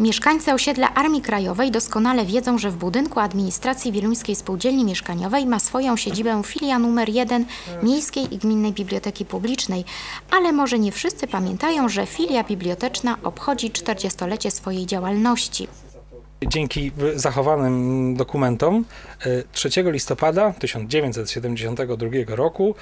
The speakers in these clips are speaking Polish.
Mieszkańcy osiedla Armii Krajowej doskonale wiedzą, że w budynku administracji Wieluńskiej Spółdzielni Mieszkaniowej ma swoją siedzibę filia numer 1 Miejskiej i Gminnej Biblioteki Publicznej, ale może nie wszyscy pamiętają, że filia biblioteczna obchodzi 40-lecie swojej działalności. Dzięki zachowanym dokumentom e, 3 listopada 1972 roku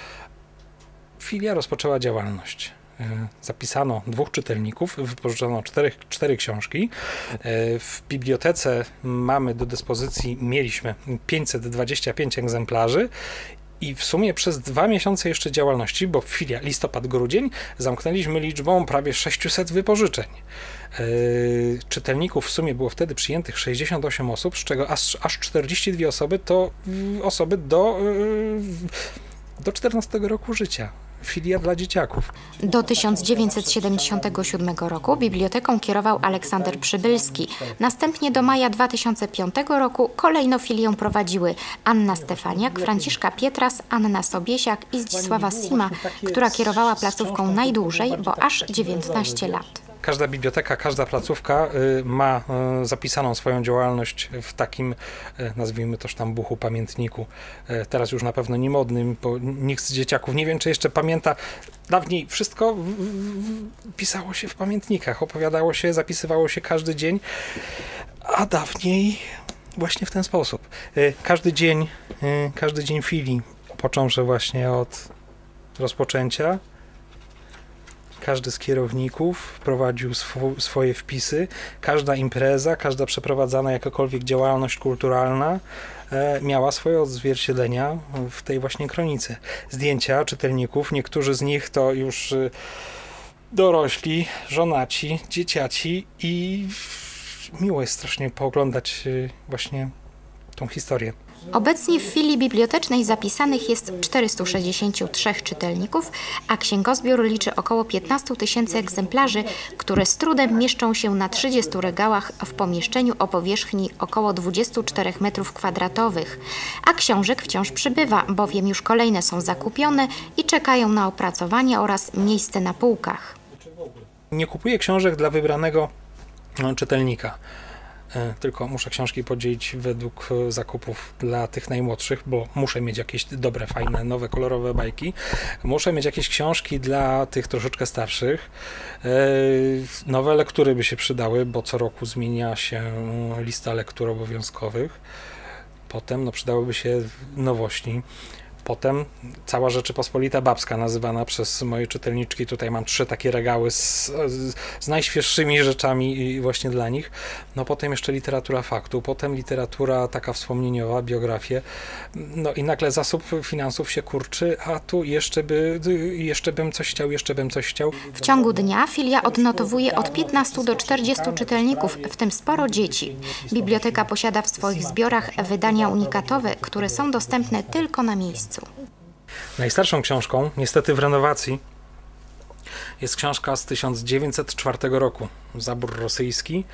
filia rozpoczęła działalność. E, Zapisano dwóch czytelników, wypożyczono cztery, cztery książki. E, W bibliotece mamy do dyspozycji, mieliśmy 525 egzemplarzy i w sumie przez dwa miesiące jeszcze działalności, bo filia listopad-grudzień, zamknęliśmy liczbą prawie 600 wypożyczeń. Yy, czytelników w sumie było wtedy przyjętych 68 osób, z czego aż, aż 42 osoby to yy, osoby do, yy, do 14 roku życia. Filia dla dzieciaków. Do 1977 roku biblioteką kierował Aleksander Przybylski. Następnie do maja 2005 roku kolejno filię prowadziły Anna Stefaniak, Franciszka Pietras, Anna Sobiesiak i Zdzisława Sima, która kierowała placówką najdłużej, bo aż 19 lat. Każda biblioteka, każda placówka y, ma y, zapisaną swoją działalność w takim, y, nazwijmy to sztambuchu, pamiętniku. Teraz już na pewno nie modnym, bo nikt z dzieciaków nie wiem, czy jeszcze pamięta. Dawniej wszystko w, w, pisało się w pamiętnikach, opowiadało się, zapisywało się każdy dzień, a dawniej właśnie w ten sposób. Każdy dzień, każdy dzień filii, począwszy właśnie od rozpoczęcia, każdy z kierowników prowadził swo- swoje wpisy. Każda impreza, każda przeprowadzana jakakolwiek działalność kulturalna e, miała swoje odzwierciedlenia w tej właśnie kronice. Zdjęcia czytelników, niektórzy z nich to już e, dorośli, żonaci, dzieciaci i miło jest strasznie pooglądać e, właśnie tą historię. Obecnie w filii bibliotecznej zapisanych jest 463 czytelników, a księgozbiór liczy około 15 tysięcy egzemplarzy, które z trudem mieszczą się na 30 regałach w pomieszczeniu o powierzchni około 24 m2, a książek wciąż przybywa, bowiem już kolejne są zakupione i czekają na opracowanie oraz miejsce na półkach. Nie kupuję książek dla wybranego czytelnika. E, Tylko muszę książki podzielić według e, zakupów dla tych najmłodszych, bo muszę mieć jakieś dobre, fajne, nowe, kolorowe bajki. Muszę mieć jakieś książki dla tych troszeczkę starszych. E, Nowe lektury by się przydały, bo co roku zmienia się lista lektur obowiązkowych. Potem no, przydałyby się nowości. Potem cała Rzeczypospolita Babska, nazywana przez moje czytelniczki. Tutaj mam trzy takie regały z, z najświeższymi rzeczami właśnie dla nich. No potem jeszcze literatura faktu, potem literatura taka wspomnieniowa, biografie. No i nagle zasób finansów się kurczy, a tu jeszcze, by, jeszcze bym coś chciał, jeszcze bym coś chciał. W ciągu dnia filia odnotowuje od 15 do 40 czytelników, w tym sporo dzieci. Biblioteka posiada w swoich zbiorach wydania unikatowe, które są dostępne tylko na miejscu. Najstarszą książką, niestety w renowacji, jest książka z 1904 roku, Zabór rosyjski.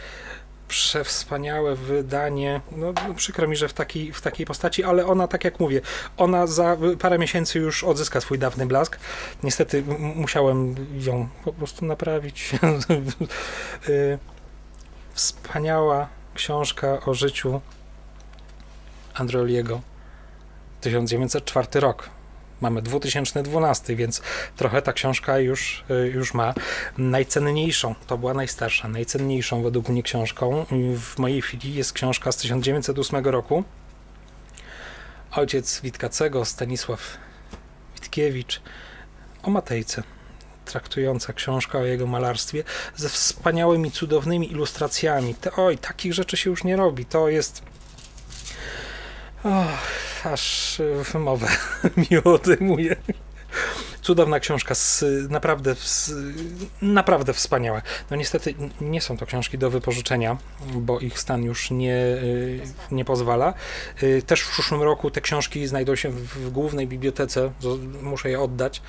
Przewspaniałe wydanie, no, no przykro mi, że w takiej, w takiej postaci, ale ona, tak jak mówię, ona za parę miesięcy już odzyska swój dawny blask. Niestety musiałem ją po prostu naprawić. Y, Wspaniała książka o życiu Androliego. 1904 rok. Mamy 2012, więc trochę ta książka już, y, już ma. Najcenniejszą, to była najstarsza, najcenniejszą według mnie książką w mojej chwili jest książka z 1908 roku. Ojciec Witkacego, Stanisław Witkiewicz o Matejce. Traktująca książka o jego malarstwie ze wspaniałymi, cudownymi ilustracjami. Te, oj, takich rzeczy się już nie robi. To jest. Och, aż y, wymowę mi odejmuje. Cudowna książka, z, naprawdę, z, naprawdę wspaniała. No niestety nie są to książki do wypożyczenia, bo ich stan już nie, y, nie pozwala. Y, Też w przyszłym roku te książki znajdą się w, głównej bibliotece. Muszę je oddać,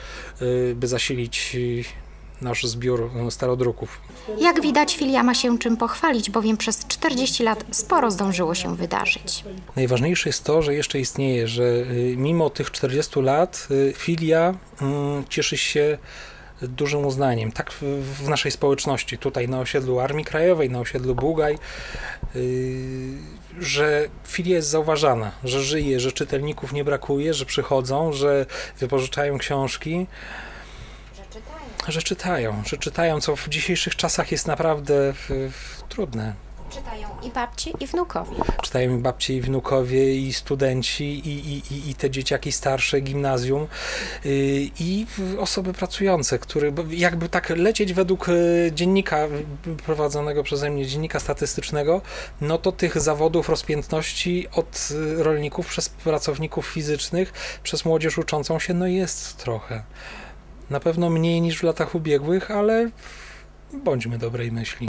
by zasilić nasz zbiór y, starodruków. Jak widać, filia ma się czym pochwalić, bowiem przez 40 lat sporo zdążyło się wydarzyć. Najważniejsze jest to, że jeszcze istnieje, że y, mimo tych 40 lat y, filia mm, cieszy się dużym uznaniem. Tak w, naszej społeczności, tutaj na osiedlu Armii Krajowej, na osiedlu Bugaj, yy, że filia jest zauważana, że żyje, że czytelników nie brakuje, że przychodzą, że wypożyczają książki, że czytają, że czytają, co w dzisiejszych czasach jest naprawdę w, w, trudne. Czytają i babcie, i wnukowie. Czytają i babcie, i wnukowie, i studenci, i, i, i- i te dzieciaki starsze, gimnazjum, yy, i osoby pracujące, które jakby tak lecieć według yy, dziennika prowadzonego przeze mnie, dziennika statystycznego, no to tych zawodów rozpiętności od yy, rolników przez pracowników fizycznych, przez młodzież uczącą się, no jest trochę. Na pewno mniej niż w latach ubiegłych, ale bądźmy dobrej myśli.